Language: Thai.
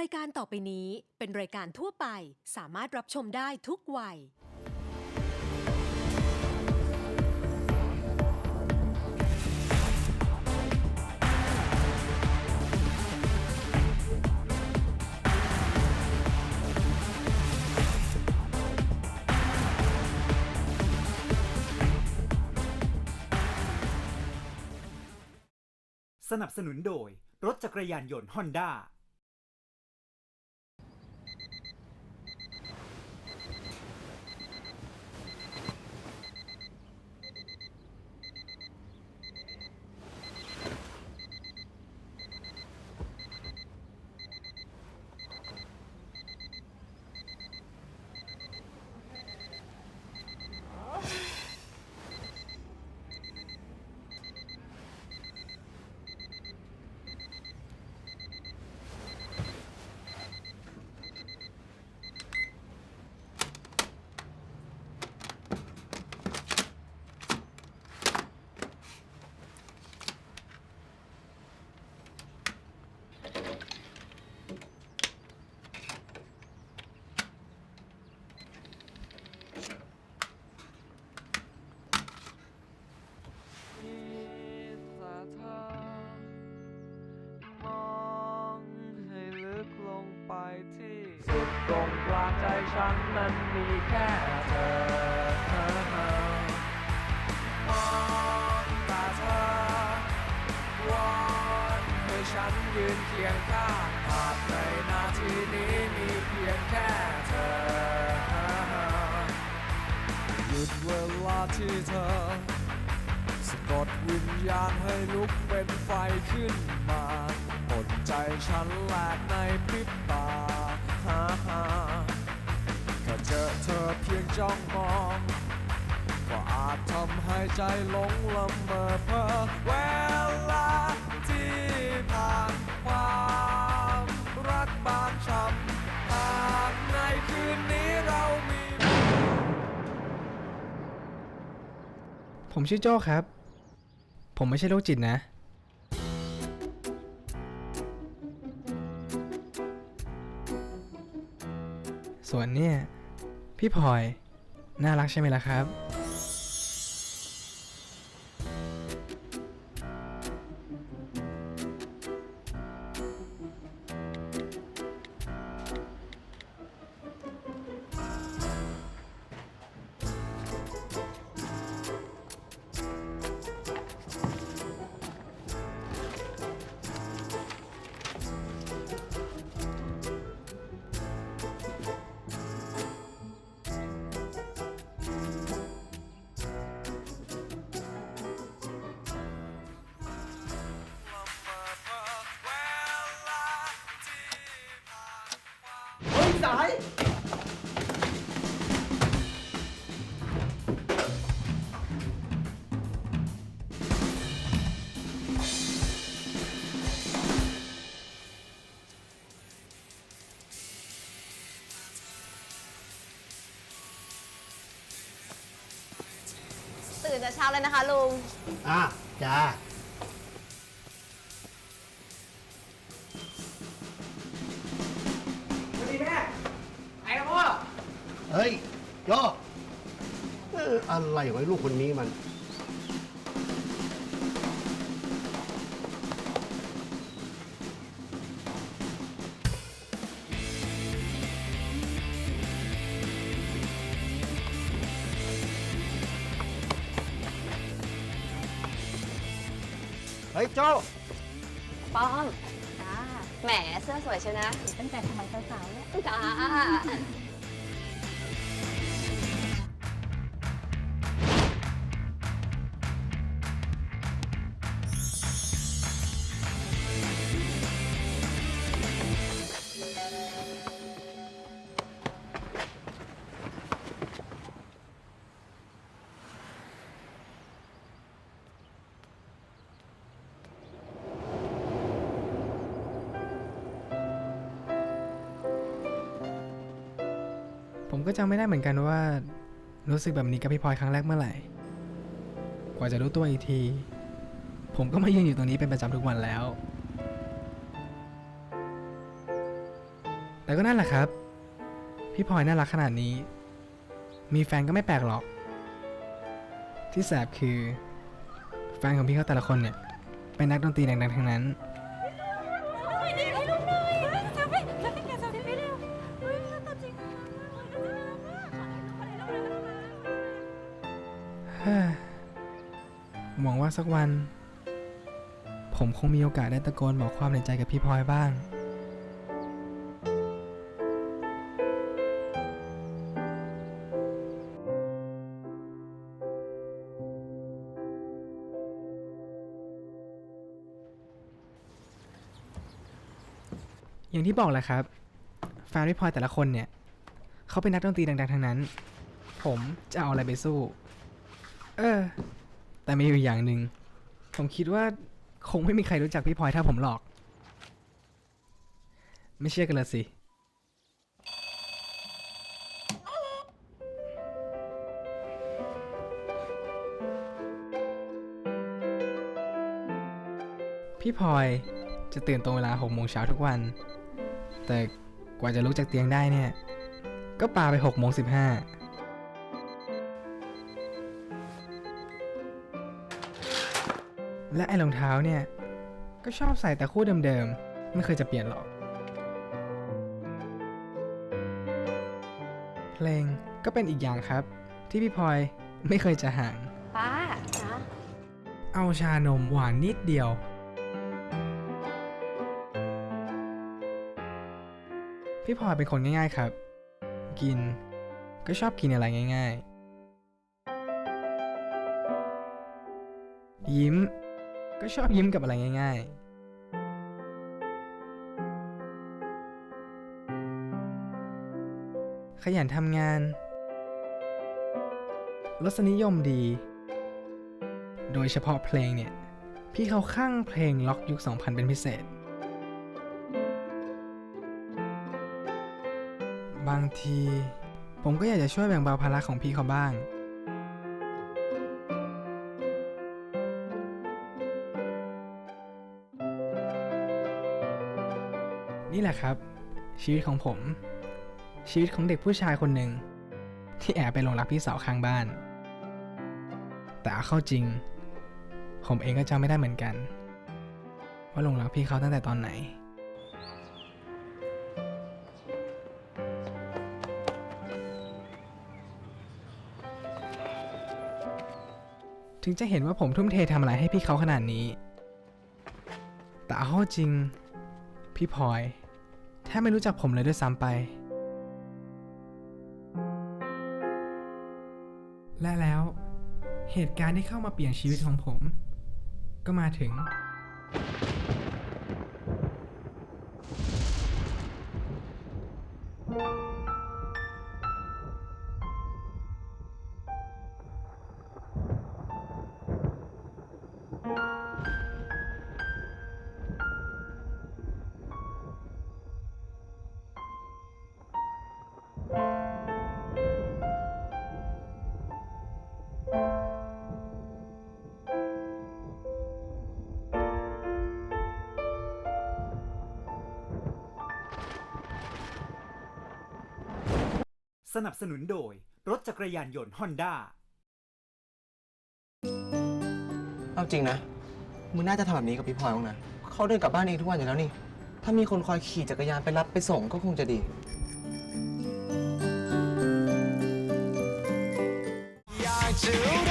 รายการต่อไปนี้เป็นรายการทั่วไปสามารถรับชมได้ทุกวัย สนับสนุนโดยรถจักรยานยนต์ฮอนด้า ตรงกลางใจฉันนั้นมีแค่เธอมองตาเธอวอนให้ฉันยืนเคียงข้างหากในนาทีนี้มีเพียงแค่เธอ หยุดเวลาที่เธอ สะกดวิญญาณให้ลุกเป็นไฟขึ้นมาปดใจฉันแหลกในพริบตาฮ่า จ้องมอง ก็อาจทำให้ใจหลงละเมอเพ้อเวลาที่ผ่านความรักบางช้ำหากในคืนนี้เรามี ผมชื่อโจ้ครับ ผมไม่ใช่โรคจิตนะ ส่วนเนี่ย พี่พลอย น่ารักใช่ไหมล่ะครับ ตื่นแต่เช้าเลยนะคะลุง อะจ้า เฮ้ยโยเอออะไรไว้ลูกคนนี้มัน เฮ้ยโจป้อมจ้าแหมเสื้อสวยเชียวนะตั้งแต่สมัยสาวๆแล้วจ้า ก็จำไม่ได้เหมือนกันว่า รู้สึกแบบนี้กับพี่พลอยครั้งแรกเมื่อไหร่ กว่าจะรู้ตัวอีกที ผมก็มายืนอยู่ตรงนี้เป็นประจำทุกวันแล้ว แต่ก็นั่นแหละครับ พี่พลอยน่ารักขนาดนี้ มีแฟนก็ไม่แปลกหรอก ที่แสบคือ แฟนของพี่เขาแต่ละคนเนี่ย เป็นนักดนตรีดังๆทั้งนั้น ว่าสักวัน ผมคงมีโอกาสได้ตะโกนบอกความในใจกับพี่พลอยบ้างอย่างที่บอกแหละครับ แฟนพี่พลอยแต่ละคนเนี่ย เขาเป็นนักดนตรีดังๆ ทั้งนั้น ผมจะเอาอะไรไปสู้ เออ แต่มีอยู่อย่างหนึ่ง ผมคิดว่าคงไม่มีใครรู้จักพี่พลอยถ้าผมหรอก ไม่เชื่อกันละสิ พี่พลอยจะตื่นตรงเวลา6โมงเช้าทุกวัน แต่กว่าจะลุกจากเตียงได้เนี่ย ก็ปาไป6โมง15 และไอ้รองเท้าเนี่ย ก็ชอบใส่แต่คู่เดิมๆ ไม่เคยจะเปลี่ยนหรอก เพลงก็เป็นอีกอย่างครับ ที่พี่พลอยไม่เคยจะห่าง ป้านะเอาชานมหวานนิดเดียว พี่พลอยเป็นคนง่ายๆครับ กินก็ชอบกินอะไรง่าย ๆ ยิ้ม ก็ชอบยิ้มกับอะไรง่าย ๆขยันทำงานรสนิยมดี โดยเฉพาะเพลงเนี่ย พี่เขาข้างเพลงล็อกยุค 2000 เป็นพิเศษ บางที ผมก็อยากจะช่วยแบ่งเบาภาระของพี่เขาบ้าง นี่แหละครับ ชีวิตของผม ชีวิตของเด็กผู้ชายคนหนึ่ง ที่แอบไปหลงรักพี่สาวข้างบ้าน แต่เอาเข้าจริง ผมเองก็จำไม่ได้เหมือนกัน ว่าหลงรักพี่เขาตั้งแต่ตอนไหนถึงจะเห็นว่าผมทุ่มเททำอะไรให้พี่เขาขนาดนี้ แต่เอาเข้าจริง พี่พลอย บไม่รู้จักผมเลยด้วยซ้ำไป และแล้ว เหตุการณ์ที่เข้ามาเปลี่ยนชีวิตของผม ก็มาถึง สนับสนุนโดย รถจักรยานยนต์ฮอนด้า เอาจริงนะ มึงน่าจะทำแบบนี้กับพี่พลอยบ้งนะ เขาเดินกลับบ้านเองทุกวันอยู่แล้วนี่ ถ้ามีคนคอยขี่จักรยานไปรับไปส่งก็คงจะดี อยากจะ